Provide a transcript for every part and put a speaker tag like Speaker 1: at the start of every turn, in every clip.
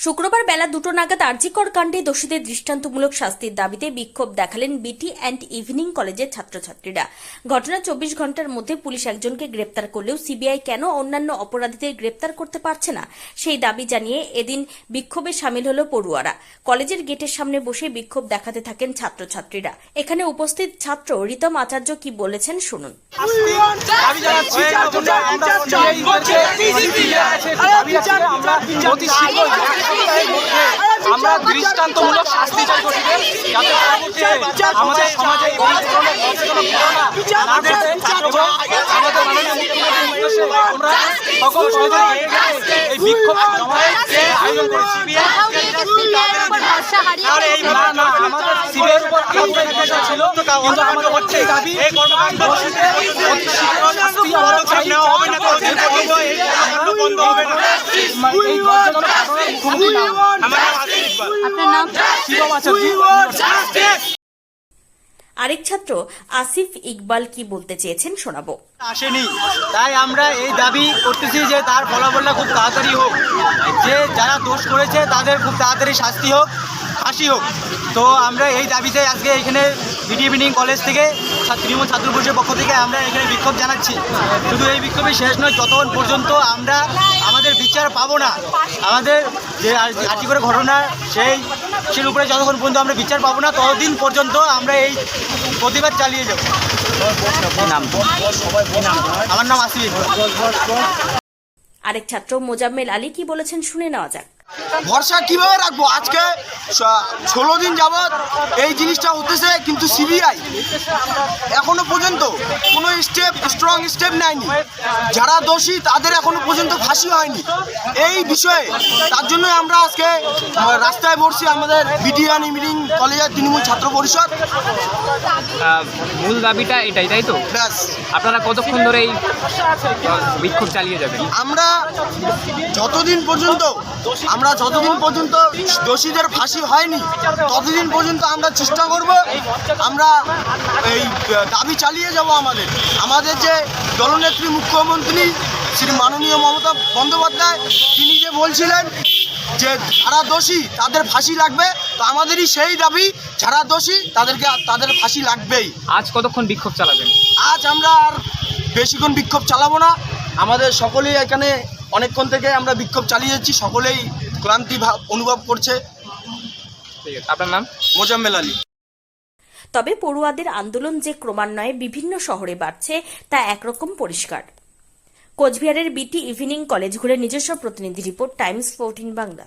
Speaker 1: শুক্রবার বেলা দুটো নাগাদ আরজিকর কাণ্ডে দোষীদের দৃষ্টান্তমূলক শাস্তির দাবিতে বিক্ষোভ দেখালেন বিটি অ্যান্ড ইভিনিং কলেজের ছাত্রছাত্রীরা ঘটনা চব্বিশ ঘণ্টার মধ্যে পুলিশ একজনকে গ্রেপ্তার করলেও সিবিআই কেন অন্যান্য অপরাধীদের গ্রেপ্তার করতে পারছে না সেই দাবি জানিয়ে এদিন বিক্ষোভে সামিল হল পড়ুয়ারা কলেজের গেটের সামনে বসে বিক্ষোভ দেখাতে থাকেন ছাত্রছাত্রীরা এখানে উপস্থিত ছাত্র রিতম আচার্য কি বলেছেন শুনুন
Speaker 2: আমরা আমরা দৃষ্টান্তমূলক শাস্তি চাই আমাদের সমাজে এই ধরনের ঘটনা আমরা সকল সহযোগী এই বিক্ষোভ আয়োজন করেছি আমাদের সিবিআইয়ের উপর আলোচনা একটা ছিল কিন্তু আমাদের হচ্ছে এই দাবি অতি শীঘ্র শাস্তি আমরা চাই এই লজ্জাজনক ঘটনার মুখোমুখি না হই।
Speaker 3: আপনার নাম?
Speaker 2: শিবম আচার্য।
Speaker 1: আরেক ছাত্র আসিফ ইকবাল কি বলতে চেয়েছেন শোনাবো।
Speaker 4: আসেনি। তাই আমরা এই দাবি করতেছি যে তার ফলাফলটা খুব তাড়াতাড়ি হোক। যে যারা দোষ করেছে তাদের খুব তাড়াতাড়ি শাস্তি হোক, ফাঁসি হোক। তো আমরা এই দাবিতে আজকে এখানে বিডি ইভিনিং কলেজ থেকে তৃণমূল ছাত্র পরিষদের পক্ষ থেকে আমরা এখানে বিক্ষোভ জানাচ্ছি। শুধু এই বিক্ষোভই শেষ নয় যতক্ষণ পর্যন্ত আমরা আমাদের বিচার পাবো না আমাদের যে আর্টি করে ঘটনা সেই সের উপরে যতক্ষণ পর্যন্ত আমরা বিচার পাবো না ততদিন পর্যন্ত আমরা এই প্রতিবাদ চালিয়ে যাব। আমার নাম আসিফ।
Speaker 1: আরেক ছাত্র মোজাম্মেল আলী কি বলেছেন শুনে নেওয়া যাক।
Speaker 5: ভরসা কীভাবে রাখব? আজকে ষোলো দিন যাবৎ এই জিনিসটা হতেছে কিন্তু সিবিআই এখনও পর্যন্ত কোনো স্টেপ স্ট্রং স্টেপ নেয়নি। যারা দোষী তাদের এখনও পর্যন্ত ফাঁসি হয়নি। এই বিষয়ে তার জন্য আমরা আজকে রাস্তায় বসছি আমাদের বিডিআন ইমিনিং কলেজের তৃণমূল ছাত্র পরিষদ।
Speaker 6: মূল দাবিটা এটাই তাই তো?
Speaker 5: ব্যাস।
Speaker 6: আপনারা কতক্ষণ ধরে এই বিক্ষোভ চালিয়ে যাবেন?
Speaker 5: আমরা যতদিন পর্যন্ত আমরা যতদিন পর্যন্ত দোষীদের ফাঁসি হয়নি ততদিন পর্যন্ত আমরা চেষ্টা করব আমরা এই দাবি চালিয়ে যাব আমাদের। আমাদের যে দলনেত্রী মুখ্যমন্ত্রী শ্রী মাননীয় মমতা বন্দ্যোপাধ্যায় তিনি যে বলছিলেন যে যারা দোষী তাদের ফাঁসি লাগবে তো আমাদেরই সেই দাবি যারা দোষী তাদেরকে তাদের ফাঁসি লাগবেই।
Speaker 6: আজ কতক্ষণ বিক্ষোভ চালাবেন?
Speaker 5: আজ আমরা আর বেশিক্ষণ বিক্ষোভ চালাবো না। আমাদের সকলেই এখানে অনেকক্ষণ থেকে আমরা বিক্ষোভ চালিয়ে যাচ্ছি সকলেই ক্লান্তি ভাব অনুভব করছে।
Speaker 6: ঠিক আছে আপনার নাম?
Speaker 5: মোজাম্মেল আলী।
Speaker 1: তবে পড়ুয়াদের আন্দোলন যে ক্রমান্বয়ে বিভিন্ন শহরে বাড়ছে তা একরকম পরিষ্কার। কোচবিহারের বিটি ইভিনিং কলেজ ঘুরে নিজস্ব প্রতিনিধি রিপোর্ট টাইমস ফোরটিন বাংলা।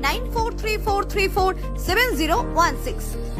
Speaker 7: 9434347016.